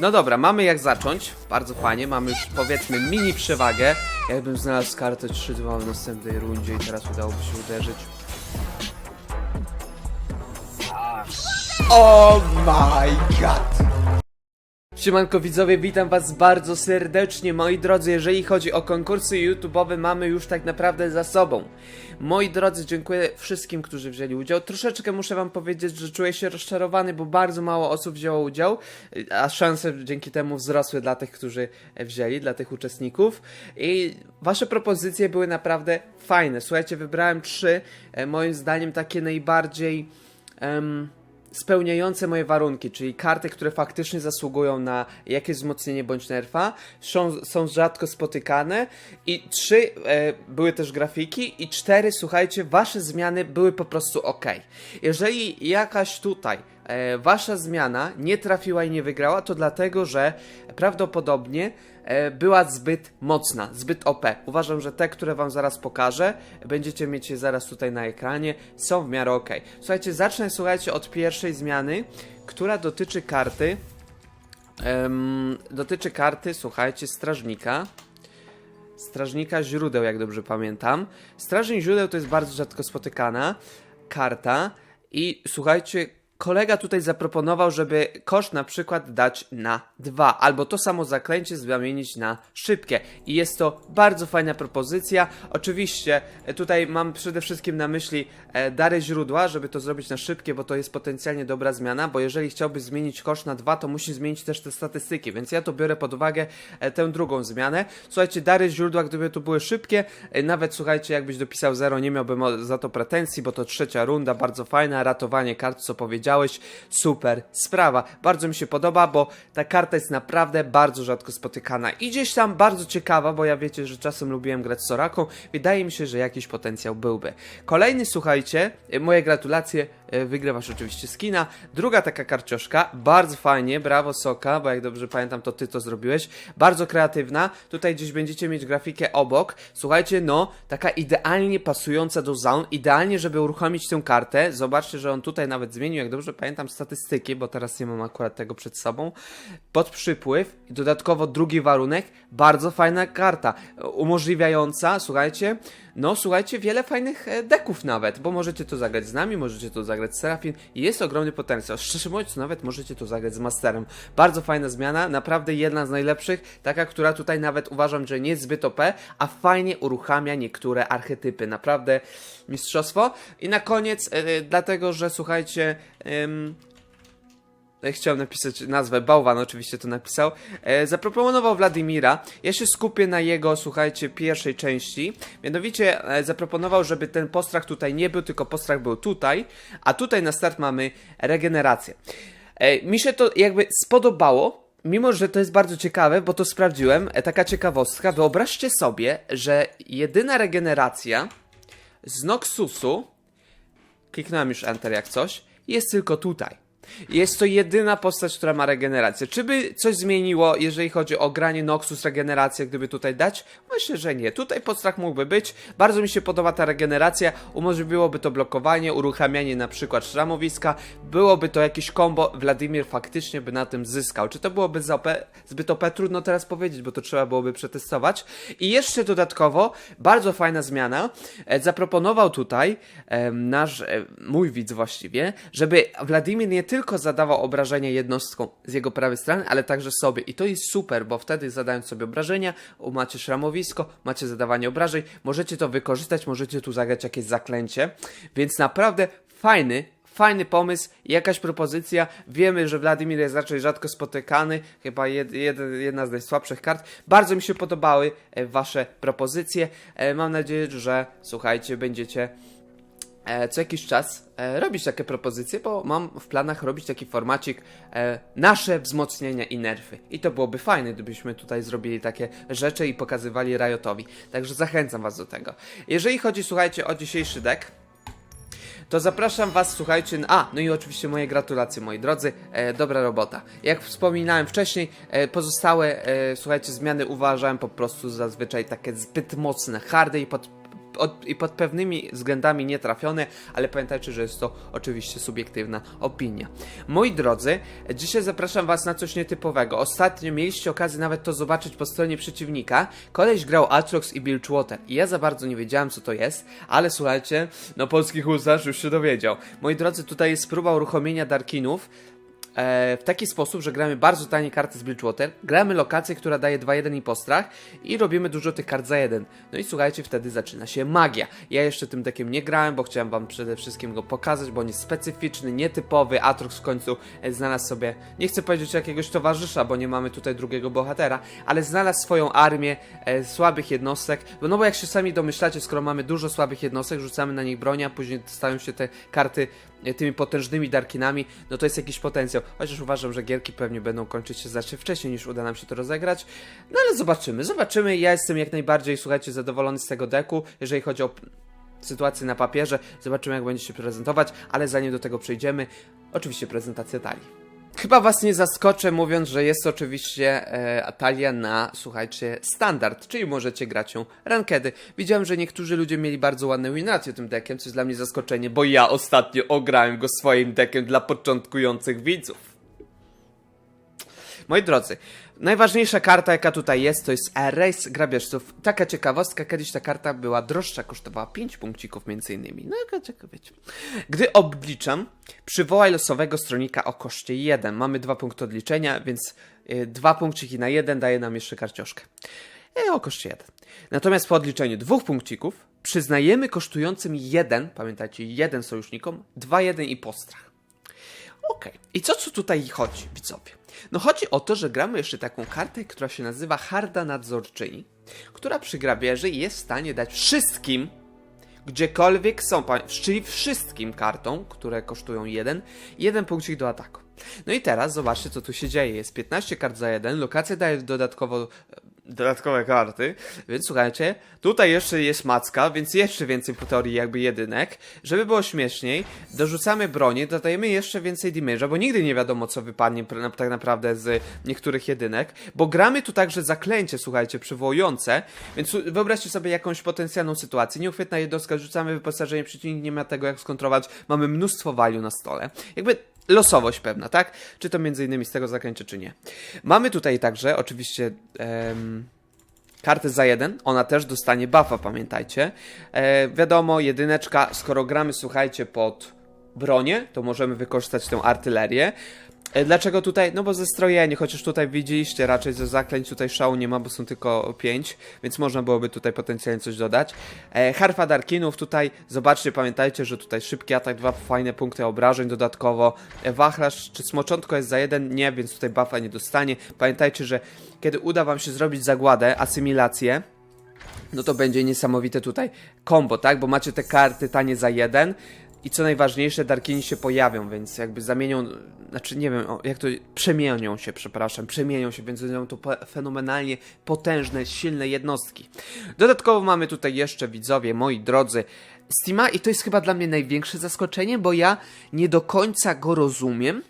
No dobra, mamy jak zacząć. Bardzo fajnie, mamy już powiedzmy mini przewagę. Jakbym znalazł kartę 3-2 w następnej rundzie i teraz udałoby się uderzyć. Oh my god! Siemanko widzowie, witam was bardzo serdecznie, moi drodzy, jeżeli chodzi o konkursy YouTube'owe mamy już tak naprawdę za sobą. Moi drodzy, dziękuję wszystkim, którzy wzięli udział. Troszeczkę muszę wam powiedzieć, że czuję się rozczarowany, bo bardzo mało osób wzięło udział, a szanse dzięki temu wzrosły dla tych, którzy wzięli, dla tych uczestników. I wasze propozycje były naprawdę fajne. Słuchajcie, wybrałem trzy, e, moim zdaniem takie najbardziej... em, spełniające moje warunki, czyli karty, które faktycznie zasługują na jakieś wzmocnienie bądź nerfa, są, są rzadko spotykane i trzy e, były też grafiki i cztery, słuchajcie, wasze zmiany były po prostu ok. Jeżeli jakaś tutaj e, wasza zmiana nie trafiła i nie wygrała, to dlatego, że prawdopodobnie była zbyt mocna, zbyt OP. Uważam, że te, które wam zaraz pokażę, będziecie mieć je zaraz tutaj na ekranie, są w miarę ok. Słuchajcie, zacznę, słuchajcie, od pierwszej zmiany, która dotyczy karty, em, dotyczy karty, słuchajcie, strażnika. Strażnika źródeł, jak dobrze pamiętam. Strażnik źródeł to jest bardzo rzadko spotykana karta i słuchajcie, kolega tutaj zaproponował, żeby koszt na przykład dać na 2, albo to samo zaklęcie zamienić na szybkie. I jest to bardzo fajna propozycja. Oczywiście e, tutaj mam przede wszystkim na myśli e, dary źródła, żeby to zrobić na szybkie, bo to jest potencjalnie dobra zmiana, bo jeżeli chciałbyś zmienić koszt na 2, to musi zmienić też te statystyki, więc ja to biorę pod uwagę e, tę drugą zmianę. Słuchajcie, dary źródła, gdyby tu były szybkie, e, nawet słuchajcie, jakbyś dopisał 0, nie miałbym za to pretensji, bo to trzecia runda, bardzo fajna, ratowanie kart, co powiedziałeś, super sprawa. Bardzo mi się podoba, bo ta karta jest naprawdę bardzo rzadko spotykana i gdzieś tam bardzo ciekawa, bo ja wiecie, że czasem lubiłem grać z Soraką, wydaje mi się, że jakiś potencjał byłby. Kolejny, słuchajcie, moje gratulacje, wygrywasz oczywiście skina. Druga taka karcioszka, bardzo fajnie, brawo Soka, bo jak dobrze pamiętam, to ty to zrobiłeś. Bardzo kreatywna, tutaj gdzieś będziecie mieć grafikę obok. Słuchajcie, no, taka idealnie pasująca do zaun, idealnie, żeby uruchomić tę kartę. Zobaczcie, że on tutaj nawet zmienił, jak dobrze pamiętam, statystyki, bo teraz nie mam akurat tego przed sobą. Pod przypływ i dodatkowo drugi warunek, bardzo fajna karta, e, umożliwiająca, słuchajcie, no słuchajcie, wiele fajnych e, deków nawet, bo możecie to zagrać z nami, możecie to zagrać z Serafin i jest ogromny potencjał. Szczerze mówiąc, nawet możecie to zagrać z Masterem. Bardzo fajna zmiana, naprawdę jedna z najlepszych, taka, która tutaj nawet uważam, że nie jest zbyt OP, a fajnie uruchamia niektóre archetypy. Naprawdę mistrzostwo. I na koniec, e, dlatego, że słuchajcie... ja Chciałem napisać nazwę, Bałwan oczywiście to napisał. E, zaproponował Wladimira. Ja się skupię na jego, słuchajcie, pierwszej części. Mianowicie e, zaproponował, żeby ten postrach tutaj nie był, tylko postrach był tutaj. A tutaj na start mamy regenerację. E, mi się to jakby spodobało. Mimo, że to jest bardzo ciekawe, bo to sprawdziłem, e, taka ciekawostka. Wyobraźcie sobie, że jedyna regeneracja z Noxusu, kliknąłem już Enter jak coś, jest tylko tutaj. Jest to jedyna postać, która ma regenerację. Czy by coś zmieniło, jeżeli chodzi o granie Noxus regenerację, gdyby tutaj dać? Myślę, że nie. Tutaj postrach mógłby być. Bardzo mi się podoba ta regeneracja. Umożliwiłoby to blokowanie, uruchamianie na przykład szramowiska. Byłoby to jakieś combo. Wladimir faktycznie by na tym zyskał. Czy to byłoby za OP, zbyt OP? Trudno teraz powiedzieć, bo to trzeba byłoby przetestować. I jeszcze dodatkowo, bardzo fajna zmiana. E, zaproponował tutaj nasz, e, mój widz właściwie, żeby Wladimir nie tylko zadawał obrażenia jednostką z jego prawej strony, ale także sobie. I to jest super, bo wtedy zadając sobie obrażenia, macie szramowisko, macie zadawanie obrażeń, możecie to wykorzystać, możecie tu zagrać jakieś zaklęcie. Więc naprawdę fajny, Fajny pomysł, jakaś propozycja. Wiemy, że Wladimir jest raczej rzadko spotykany, chyba jed, jed, jedna z najsłabszych kart. Bardzo mi się podobały e, Wasze propozycje. E, mam nadzieję, że słuchajcie, będziecie co jakiś czas e, robić takie propozycje, bo mam w planach robić taki formacik e, nasze wzmocnienia i nerfy. I to byłoby fajne, gdybyśmy tutaj zrobili takie rzeczy i pokazywali Riotowi. Także zachęcam Was do tego. Jeżeli chodzi, słuchajcie, o dzisiejszy deck, to zapraszam Was, słuchajcie. A, no i oczywiście moje gratulacje, moi drodzy. E, dobra robota. Jak wspominałem wcześniej, e, pozostałe, e, słuchajcie, zmiany uważałem po prostu zazwyczaj takie zbyt mocne, harde i pod, od, i pod pewnymi względami nietrafione, ale pamiętajcie, że jest to oczywiście subiektywna opinia. Moi drodzy, dzisiaj zapraszam was na coś nietypowego. Ostatnio mieliście okazję nawet to zobaczyć po stronie przeciwnika. Koleś grał Atrox i Bilgewater i ja za bardzo nie wiedziałem co to jest, ale słuchajcie, no polski husarz już się dowiedział. Moi drodzy, tutaj jest próba uruchomienia Darkinów, w taki sposób, że gramy bardzo tanie karty z Bridgewater, gramy lokację, która daje 2-1 i postrach i robimy dużo tych kart za 1. No i słuchajcie, wtedy zaczyna się magia. Ja jeszcze tym deckiem nie grałem, bo chciałem wam przede wszystkim go pokazać, bo on jest specyficzny, nietypowy. Atrox w końcu e, znalazł sobie, nie chcę powiedzieć jakiegoś towarzysza, bo nie mamy tutaj drugiego bohatera, ale znalazł swoją armię e, słabych jednostek, no bo jak się sami domyślacie, skoro mamy dużo słabych jednostek, rzucamy na nich broń, a później stają się te karty e, tymi potężnymi darkinami, no to jest jakiś potencjał. Chociaż uważam, że gierki pewnie będą kończyć się znacznie wcześniej niż uda nam się to rozegrać. No ale zobaczymy, zobaczymy. Ja jestem jak najbardziej, słuchajcie, zadowolony z tego deku, jeżeli chodzi o sytuację na papierze. Zobaczymy, jak będzie się prezentować, ale zanim do tego przejdziemy, oczywiście prezentacja talii. Chyba was nie zaskoczę mówiąc, że jest oczywiście e, talia na, słuchajcie, standard, czyli możecie grać ją rankedy. Widziałem, że niektórzy ludzie mieli bardzo ładne winracje tym deckiem, co jest dla mnie zaskoczenie, bo ja ostatnio ograłem go swoim deckiem dla początkujących widzów. Moi drodzy, najważniejsza karta jaka tutaj jest to jest Erase Grabieżców. Taka ciekawostka, kiedyś ta karta była droższa, kosztowała 5 punkcików między innymi. No jaka ciekawa, wiecie. Gdy obliczam, przywołaj losowego stronika o koszcie 1. Mamy dwa punkty odliczenia, więc y, dwa punkciki na 1 daje nam jeszcze karcioszkę. E, o koszcie 1. Natomiast po odliczeniu dwóch punkcików przyznajemy kosztującym 1, pamiętajcie, 1 sojusznikom, 2, 1 i postrach. Okej. I co tu tutaj chodzi, widzowie? No chodzi o to, że gramy jeszcze taką kartę, która się nazywa Harda Nadzorczyni, która przy grabieży jest w stanie dać wszystkim, gdziekolwiek są, czyli wszystkim kartom, które kosztują jeden, jeden punkcik do ataku. No i teraz zobaczcie, co tu się dzieje. Jest 15 kart za jeden, lokacja daje dodatkowo dodatkowe karty, więc słuchajcie, tutaj jeszcze jest macka, więc jeszcze więcej teorii jakby jedynek. Żeby było śmieszniej, dorzucamy bronię, dodajemy jeszcze więcej damage'a, bo nigdy nie wiadomo co wypadnie tak naprawdę z niektórych jedynek, bo gramy tu także zaklęcie, słuchajcie, przywołujące, więc wyobraźcie sobie jakąś potencjalną sytuację, nieuchwytna jednostka, rzucamy wyposażenie, przeciwnik nie ma tego jak skontrować, mamy mnóstwo value na stole. Jakby losowość pewna, tak? Czy to między innymi z tego zaklęcia, czy nie. Mamy tutaj także oczywiście em, kartę za jeden, ona też dostanie buffa, pamiętajcie. E, wiadomo, jedyneczka, skoro gramy, słuchajcie, pod bronię, to możemy wykorzystać tę artylerię. E, Dlaczego tutaj? No bo zestrojenie, chociaż tutaj widzieliście raczej ze zaklęć tutaj szału nie ma, bo są tylko 5, więc można byłoby tutaj potencjalnie coś dodać. E, Harfa Darkinów tutaj, zobaczcie, pamiętajcie, że tutaj szybki atak, dwa fajne punkty obrażeń dodatkowo. E, Wachlarz czy Smoczątko jest za jeden? Nie, więc tutaj buffa nie dostanie. Pamiętajcie, że kiedy uda wam się zrobić zagładę, asymilację, no to będzie niesamowite tutaj combo, tak? Bo macie te karty tanie za jeden i co najważniejsze, Darkini się pojawią, więc jakby zamienią, znaczy nie wiem, jak to, przemienią się, przepraszam, przemienią się, więc będą to fenomenalnie potężne, silne jednostki. Dodatkowo mamy tutaj jeszcze, widzowie, moi drodzy, Steama i to jest chyba dla mnie największe zaskoczenie, bo ja nie do końca go rozumiem,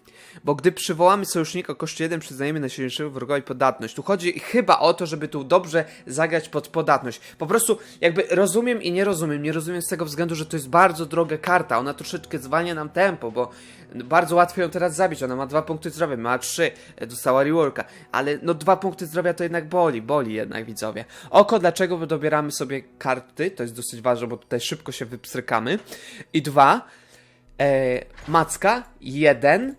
bo gdy przywołamy sojusznika o koszcie 1, przyznajemy najsilniejszego wrogowi podatność. Tu chodzi chyba o to, żeby tu dobrze zagrać pod podatność. Po prostu jakby rozumiem i nie rozumiem. Nie rozumiem z tego względu, że to jest bardzo droga karta. Ona troszeczkę zwalnia nam tempo, bo bardzo łatwo ją teraz zabić. Ona ma dwa punkty zdrowia, ma trzy, e, dostała reworka, ale no dwa punkty zdrowia to jednak boli, boli jednak widzowie. Oko, dlaczego dobieramy sobie karty? To jest dosyć ważne, bo tutaj szybko się wypstrykamy. I dwa, e, macka, jeden,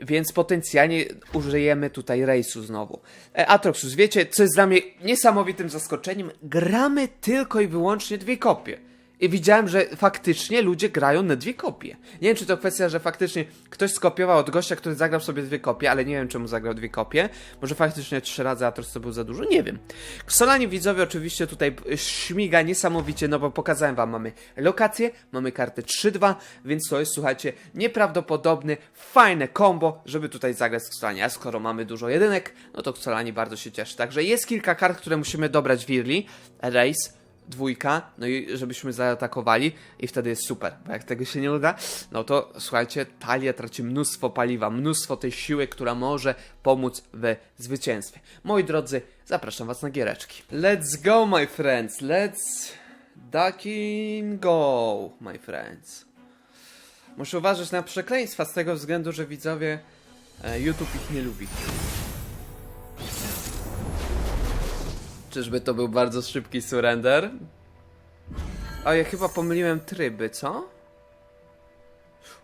więc potencjalnie użyjemy tutaj rejsu znowu. E, Atroxus, wiecie, co jest dla mnie niesamowitym zaskoczeniem? Gramy tylko i wyłącznie dwie kopie. I widziałem, że faktycznie ludzie grają na dwie kopie. Nie wiem, czy to kwestia, że faktycznie ktoś skopiował od gościa, który zagrał sobie dwie kopie, ale nie wiem, czemu zagrał dwie kopie. Może faktycznie trzy razy Atrox to był za dużo, nie wiem. Solani widzowie oczywiście tutaj śmiga niesamowicie, no bo pokazałem wam, mamy lokację, mamy kartę 3-2, więc to jest, słuchajcie, nieprawdopodobny, fajne combo, żeby tutaj zagrać z Xolani. A skoro mamy dużo jedynek, no to Xolani bardzo się cieszy. Także jest kilka kart, które musimy dobrać w Early. Race, dwójka, no i żebyśmy zaatakowali i wtedy jest super, bo jak tego się nie uda, no to słuchajcie, talia traci mnóstwo paliwa, mnóstwo tej siły, która może pomóc w zwycięstwie. Moi drodzy, zapraszam was na giereczki. Let's go, my friends, let's Ducking go, my friends. Muszę uważać na przekleństwa z tego względu, że widzowie e, YouTube ich nie lubi. Czyżby to był bardzo szybki surrender? O, ja chyba pomyliłem tryby, co?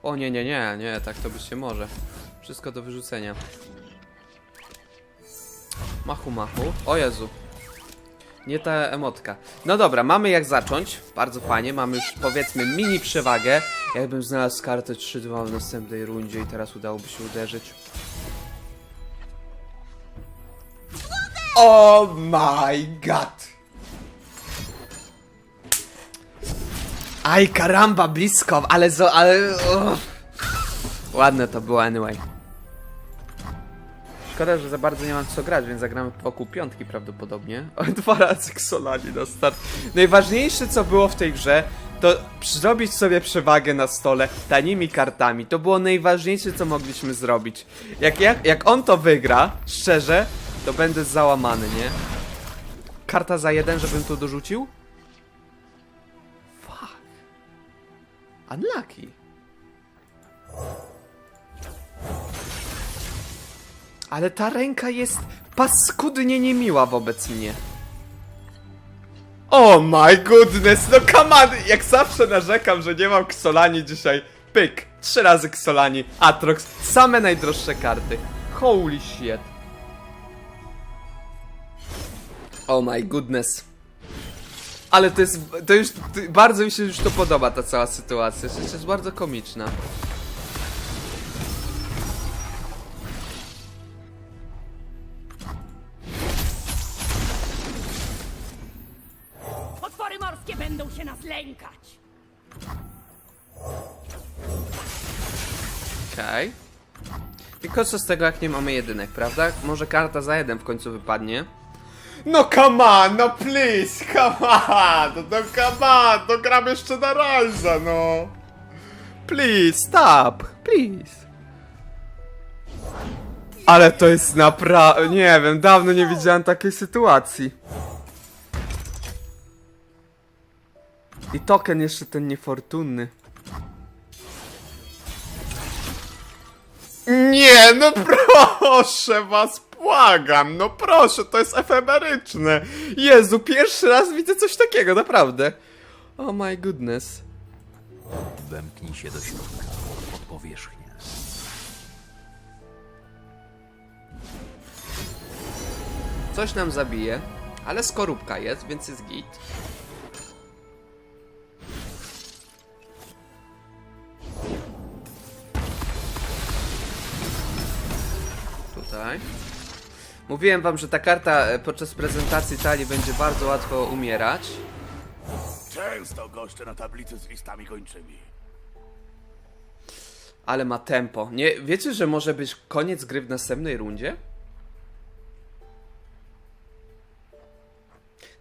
O nie, nie, nie, nie, tak to być się może. Wszystko do wyrzucenia. Machu, machu. O Jezu. Nie ta emotka. No dobra, mamy jak zacząć. Bardzo fajnie, mamy już powiedzmy mini przewagę. Jakbym znalazł kartę 3-2 w następnej rundzie i teraz udałoby się uderzyć. Oh my god! Aj, karamba, blisko, ale zo, ale... uff. Ładne to było anyway. Szkoda, że za bardzo nie mam co grać, więc zagramy wokół piątki prawdopodobnie. O, dwa razy Xolani na start. Najważniejsze co było w tej grze, to zrobić sobie przewagę na stole tanimi kartami. To było najważniejsze co mogliśmy zrobić. Jak, jak, jak on to wygra, szczerze, to będę załamany, nie? Karta za jeden, żebym tu dorzucił? Fuck. Unlucky. Ale ta ręka jest paskudnie niemiła wobec mnie. Oh my goodness, no come on! Jak zawsze narzekam, że nie mam Xolani dzisiaj. Pyk, trzy razy Xolani, Atrox, same najdroższe karty. Holy shit. Oh my goodness. Ale to jest, to już, to, bardzo mi się już to podoba ta cała sytuacja, to jest bardzo komiczna. Potwory morskie będą się nas lękać. Okej. Tylko co z tego, jak nie mamy jedynek, prawda? Może karta za jeden w końcu wypadnie. No come on, no please, come on, no, come on, no gram jeszcze na Ryza, no. Please, stop, please. Ale to jest naprawdę, nie wiem, dawno nie widziałem takiej sytuacji. I token jeszcze ten niefortunny. Nie, no proszę was, błagam, no proszę, to jest efemeryczne. Jezu, pierwszy raz widzę coś takiego, naprawdę. Oh my goodness. Wemknij się do środka, pod powierzchnię. Coś nam zabije, ale skorupka jest, więc jest git. Tutaj. Mówiłem wam, że ta karta e, podczas prezentacji talii będzie bardzo łatwo umierać. Często goszczę na tablicy z listami kończymi. Ale ma tempo. Nie, wiecie, że może być koniec gry w następnej rundzie?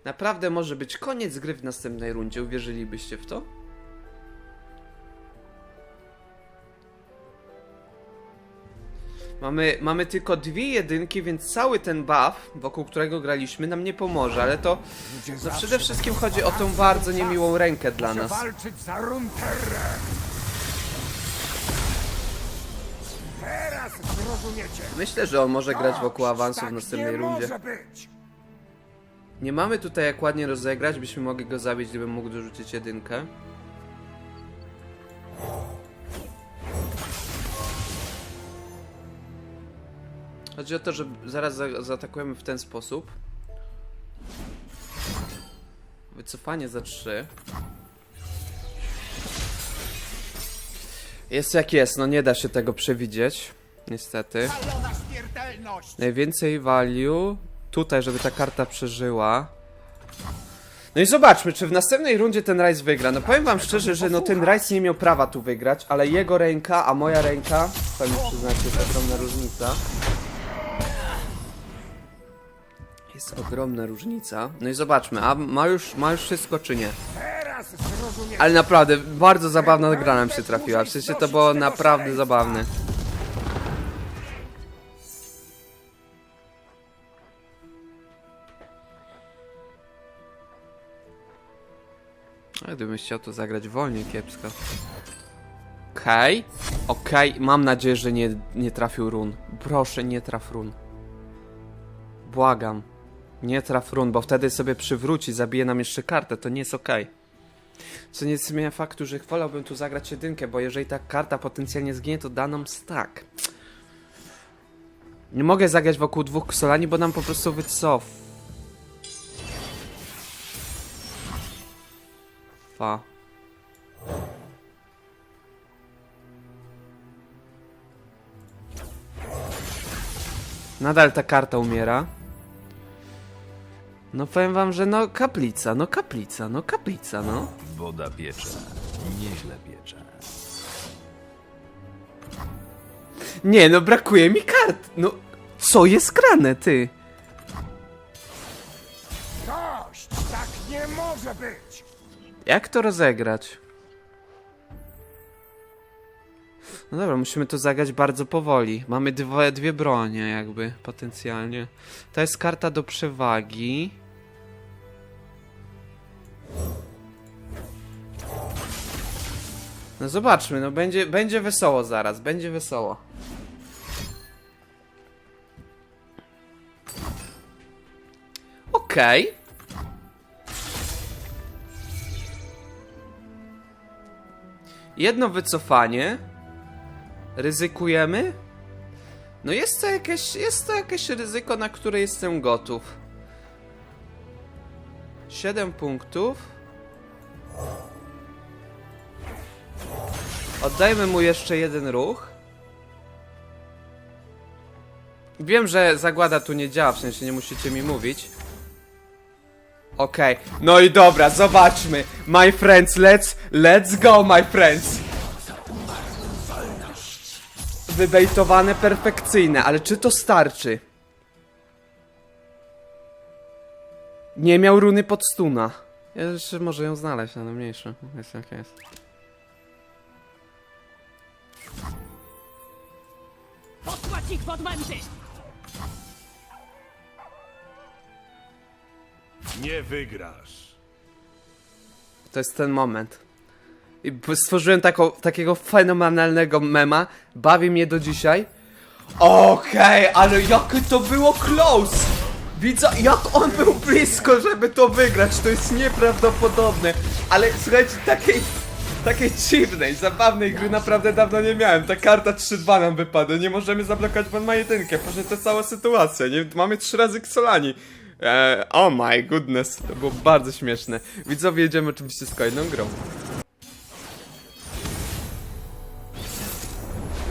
Naprawdę może być koniec gry w następnej rundzie. Uwierzylibyście w to? Mamy, mamy tylko dwie jedynki, więc cały ten buff, wokół którego graliśmy, nam nie pomoże, ale to no przede wszystkim chodzi o tą bardzo niemiłą rękę dla nas. walczyć za Runterrę! Teraz zrozumiecie! Myślę, że on może grać wokół awansu w tak następnej rundzie. być! Nie mamy tutaj jak ładnie rozegrać, byśmy mogli go zabić, gdybym mógł dorzucić jedynkę. Chodzi o to, że zaraz za zaatakujemy w ten sposób. Wycofanie za 3. Jest jak jest, no nie da się tego przewidzieć. Niestety. Najwięcej value tutaj, żeby ta karta przeżyła. No i zobaczmy, czy w następnej rundzie ten Rice wygra. No powiem wam szczerze, że no ten Rice nie miał prawa tu wygrać, ale jego ręka, a moja ręka, sami przyznacie, jest ogromna różnica. Jest ogromna różnica. No i zobaczmy, a ma już, ma już wszystko czy nie? Ale naprawdę, bardzo zabawna gra nam się trafiła. W sensie to było naprawdę zabawne. Gdybym chciał to zagrać wolniej, kiepsko. Okej. Okej, mam nadzieję, że nie, nie trafił run. Proszę, nie traf run. Błagam. Nie traf run, bo wtedy sobie przywróci, zabije nam jeszcze kartę, to nie jest okej. Co nie zmienia faktu, że wolałbym tu zagrać jedynkę, bo jeżeli ta karta potencjalnie zginie, to da nam stack. Nie mogę zagrać wokół dwóch ksolani, bo nam po prostu wycof. Fa. Nadal ta karta umiera. No powiem wam, że no kaplica, no kaplica, no kaplica, no. Woda piecze. Nieźle piecze. Nie, no brakuje mi kart. No, co jest grane, ty? Dość! Tak nie może być! Jak to rozegrać? No dobra, musimy to zagrać bardzo powoli. Mamy dwie, dwie bronie, jakby, potencjalnie. To jest karta do przewagi. No zobaczmy, no będzie, będzie wesoło zaraz, będzie wesoło. Okej. Jedno wycofanie. Ryzykujemy? No jest to jakieś, jest to jakieś ryzyko, na które jestem gotów. 7 punktów. Oddajmy mu jeszcze jeden ruch. Wiem, że zagłada tu nie działa, w sensie nie musicie mi mówić. Okej, no i dobra, zobaczmy. My friends, let's, let's go, my friends. Wybejtowane perfekcyjne, ale czy to starczy? Nie miał runy pod stuna. Ja jeszcze może ją znaleźć, ale mniejsze. Jest jak jest. Posłać ich pod męty! Nie wygrasz. To jest ten moment. I p- stworzyłem taką, takiego fenomenalnego mema. Bawi mnie do dzisiaj. Okej, ale jakie to było close! Widzę, jak on był blisko, żeby to wygrać. To jest nieprawdopodobne. Ale słuchajcie, takiej, takiej dziwnej, zabawnej gry naprawdę dawno nie miałem. Ta karta 3-2 nam wypada. Nie możemy zablokować Van ma jedynkę. Proszę, to cała sytuacja. Nie? Mamy trzy razy Xolani. Eee, oh my goodness, to było bardzo śmieszne. Widzowie, jedziemy oczywiście z kolejną grą.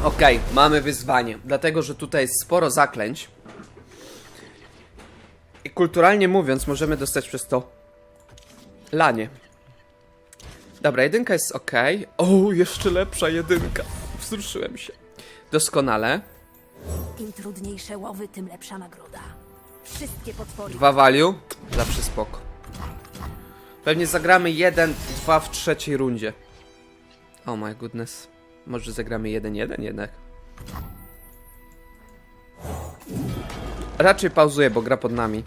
Okej, mamy wyzwanie, dlatego że tutaj jest sporo zaklęć. I kulturalnie mówiąc, możemy dostać przez to lanie. Dobra, jedynka jest ok. O, jeszcze lepsza jedynka. Wzruszyłem się. Doskonale. Im trudniejsze łowy, tym lepsza nagroda. Wszystkie potwory Dwa value, zawsze spoko. Pewnie zagramy jeden, dwa w trzeciej rundzie. Oh my goodness. Może zagramy jeden, jeden jednak. Raczej pauzuję, bo gra pod nami.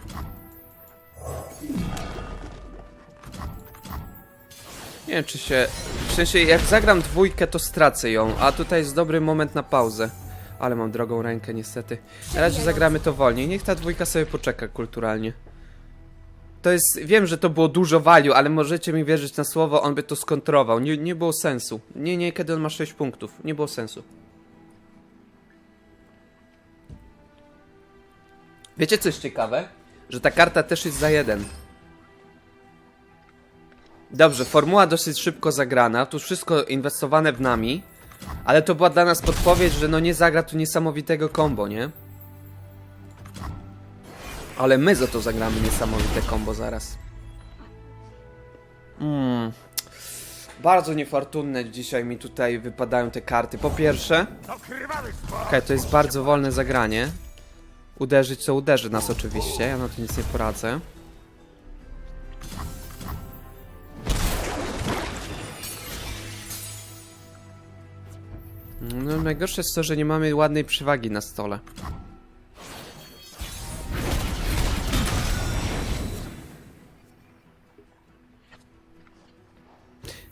Nie wiem, czy się... W sensie, jak zagram dwójkę, to stracę ją, a tutaj jest dobry moment na pauzę. Ale mam drogą rękę, niestety. Na razie zagramy to wolniej. Niech ta dwójka sobie poczeka kulturalnie. To jest... Wiem, że to było dużo value, ale możecie mi wierzyć na słowo, on by to skontrował. Nie, nie było sensu. Nie, nie, kiedy on ma 6 punktów. Nie było sensu. Wiecie coś ciekawe? Że ta karta też jest za jeden. Dobrze, formuła dosyć szybko zagrana, tu wszystko inwestowane w nami, ale to była dla nas podpowiedź, że no nie zagra tu niesamowitego combo, nie? Ale my za to zagramy niesamowite combo zaraz. Mm. Bardzo niefortunne dzisiaj mi tutaj wypadają te karty. Po pierwsze! Okej, to jest bardzo wolne zagranie. Uderzyć co uderzy nas oczywiście, ja na to nic nie poradzę. No najgorsze jest to, że nie mamy ładnej przewagi na stole.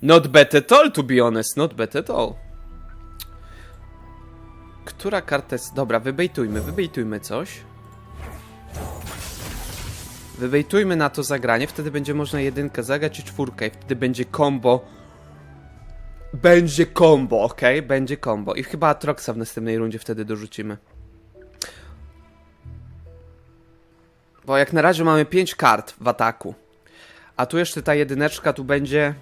Not bad at all, to be honest. Not bad at all. Która karta jest... Dobra, wybejtujmy, wybejtujmy coś. Wybejtujmy na to zagranie, wtedy będzie można jedynkę zagrać i czwórkę i wtedy będzie combo. Będzie combo, ok? Będzie combo. I chyba Atroxa w następnej rundzie wtedy dorzucimy. Bo jak na razie mamy 5 kart w ataku. A tu jeszcze ta jedyneczka tu będzie...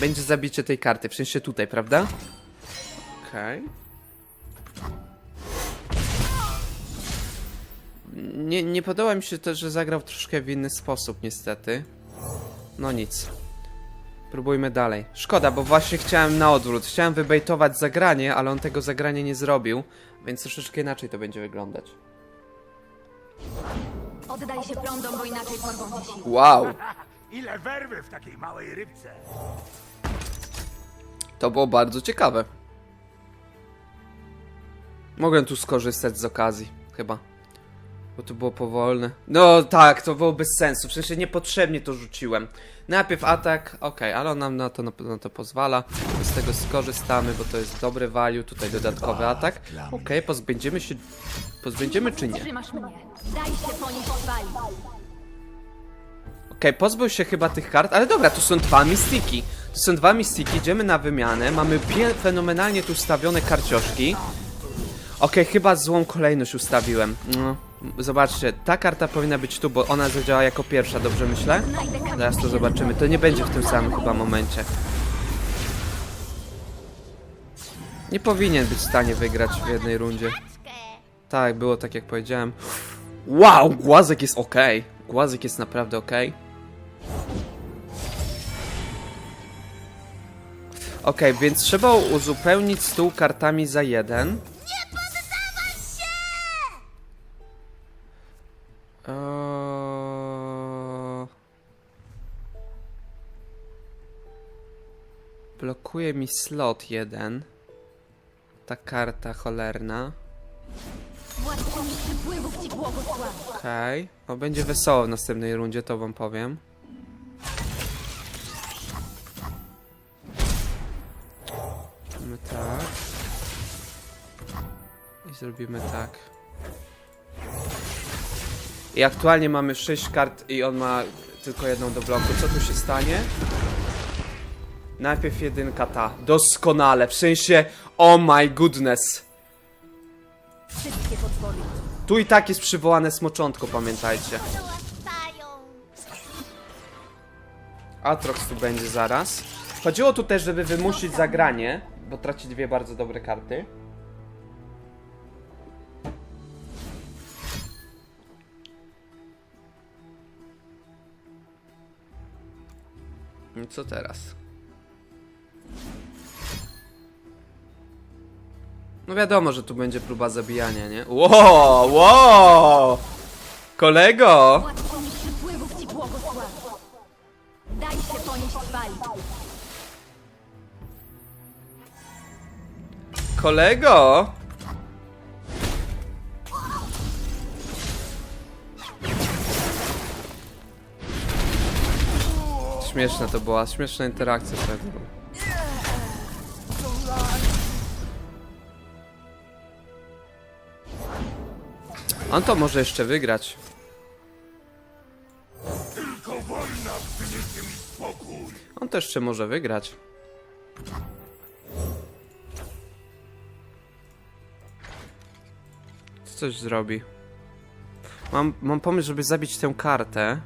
Będzie zabicie tej karty, w sensie tutaj, prawda? Okej. Nie, nie podoba mi się to, że zagrał troszkę w inny sposób, niestety. No nic. Próbujmy dalej. Szkoda, bo właśnie chciałem na odwrót. Chciałem wybejtować zagranie, ale on tego zagrania nie zrobił, więc troszeczkę inaczej to będzie wyglądać. Oddaj się prądom, bo inaczej porwą cię siły. Wow! Ile werwy w takiej małej rybce? To było bardzo ciekawe. Mogłem tu skorzystać z okazji, chyba. Bo to było powolne. No tak, to było bez sensu. W sensie niepotrzebnie to rzuciłem. Najpierw atak, okej, ale on nam na to, na, to pozwala. Z tego skorzystamy, bo to jest dobry value. Tutaj dodatkowy atak. Okej, pozbędziemy się. Pozbędziemy czy nie? Trzymasz mnie. Daj się po nich spalić. Okej, pozbył się chyba tych kart, ale dobra, tu są dwa mistiki. Tu są dwa mistiki, idziemy na wymianę. Mamy pie- fenomenalnie tu ustawione karcioszki. Okej, chyba złą kolejność ustawiłem. No, zobaczcie, ta karta powinna być tu, bo ona zadziała jako pierwsza, dobrze myślę? Zaraz to zobaczymy. To nie będzie w tym samym chyba momencie. Nie powinien być w stanie wygrać w jednej rundzie. Tak, było tak jak powiedziałem. Wow, Głazek jest ok. Głazek jest naprawdę ok. Ok, więc trzeba uzupełnić stół kartami za jeden. Blokuje mi slot jeden. Ta karta cholerna. Okej. No będzie wesoło w następnej rundzie, to wam powiem. Mamy tak. I zrobimy tak. I aktualnie mamy 6 kart i on ma tylko jedną do bloku. Co tu się stanie? Najpierw jedynka ta. Doskonale. W sensie, oh my goodness. Wszystkie potwory. Tu i tak jest przywołane smoczątko, pamiętajcie. Atrox tu będzie zaraz. Chodziło tu też, żeby wymusić zagranie, bo traci dwie bardzo dobre karty. I co teraz? No wiadomo, że tu będzie próba zabijania, nie? Wow, wow! Kolego! Kolego! Śmieszna to była, śmieszna interakcja pewnie. On to może jeszcze wygrać. Tylko wojna przyniesie mi spokój. On to jeszcze może wygrać. Coś zrobi. Mam, mam pomysł, żeby zabić tę kartę.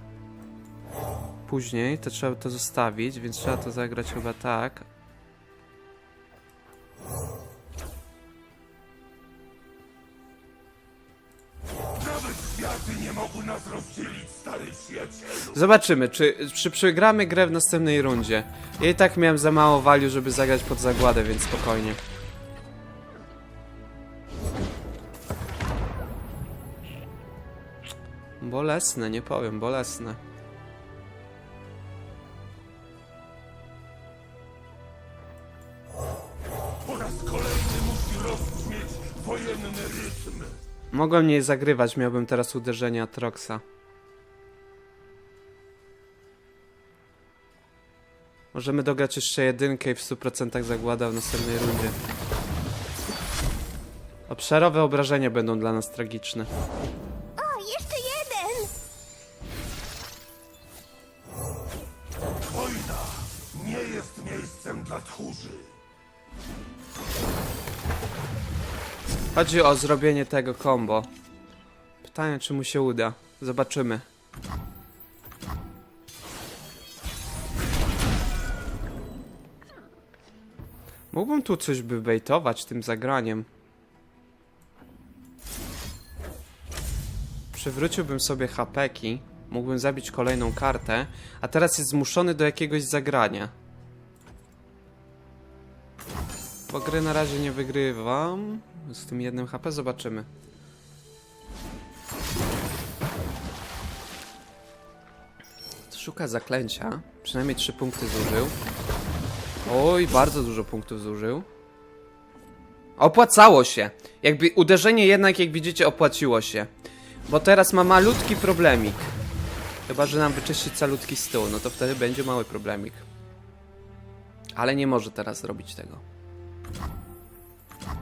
Później to trzeba to zostawić, więc trzeba to zagrać chyba tak. Mogły nas rozdzielić, stary przyjacielu. Zobaczymy, czy, czy przegramy grę w następnej rundzie. Ja i tak miałem za mało value, żeby zagrać pod zagładę, więc spokojnie. Bolesne, nie powiem, bolesne. Mogłem nie zagrywać, miałbym teraz uderzenie Atroxa. Możemy dograć jeszcze jedynkę i w 100% zagłada w następnej rundzie. Obszarowe obrażenia będą dla nas tragiczne. O, jeszcze jeden! Wojna nie jest miejscem dla tchórzy. Chodzi o zrobienie tego combo. Pytanie, czy mu się uda. Zobaczymy. Mógłbym tu coś by bejtować tym zagraniem. Przywróciłbym sobie hapeki. Mógłbym zabić kolejną kartę. A teraz jest zmuszony do jakiegoś zagrania. Bo gry na razie nie wygrywam. Z tym jednym HP zobaczymy. Szuka zaklęcia. Przynajmniej trzy punkty zużył. Oj, bardzo dużo punktów zużył. Opłacało się. Jakby uderzenie jednak, jak widzicie, opłaciło się. Bo teraz ma malutki problemik. Chyba, że nam wyczyści calutki stół, no to wtedy będzie mały problemik. Ale nie może teraz zrobić tego.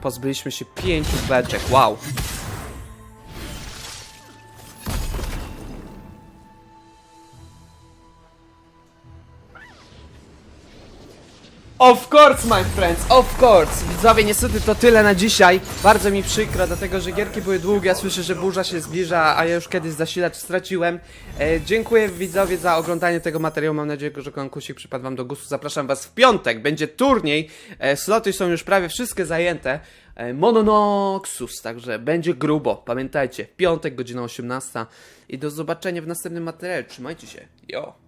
Pozbyliśmy się pięciu beczek, wow. Of course, my friends, of course! Widzowie, niestety to tyle na dzisiaj. Bardzo mi przykro, dlatego że gierki były długie, ja słyszę, że burza się zbliża, a ja już kiedyś zasilacz straciłem. E, dziękuję widzowie za oglądanie tego materiału, mam nadzieję, że konkursik przypadł wam do gustu. Zapraszam was w piątek, będzie turniej, e, sloty są już prawie wszystkie zajęte. E, Mononoxus, także będzie grubo, pamiętajcie, piątek, godzina 18 i do zobaczenia w następnym materiale, trzymajcie się, jo!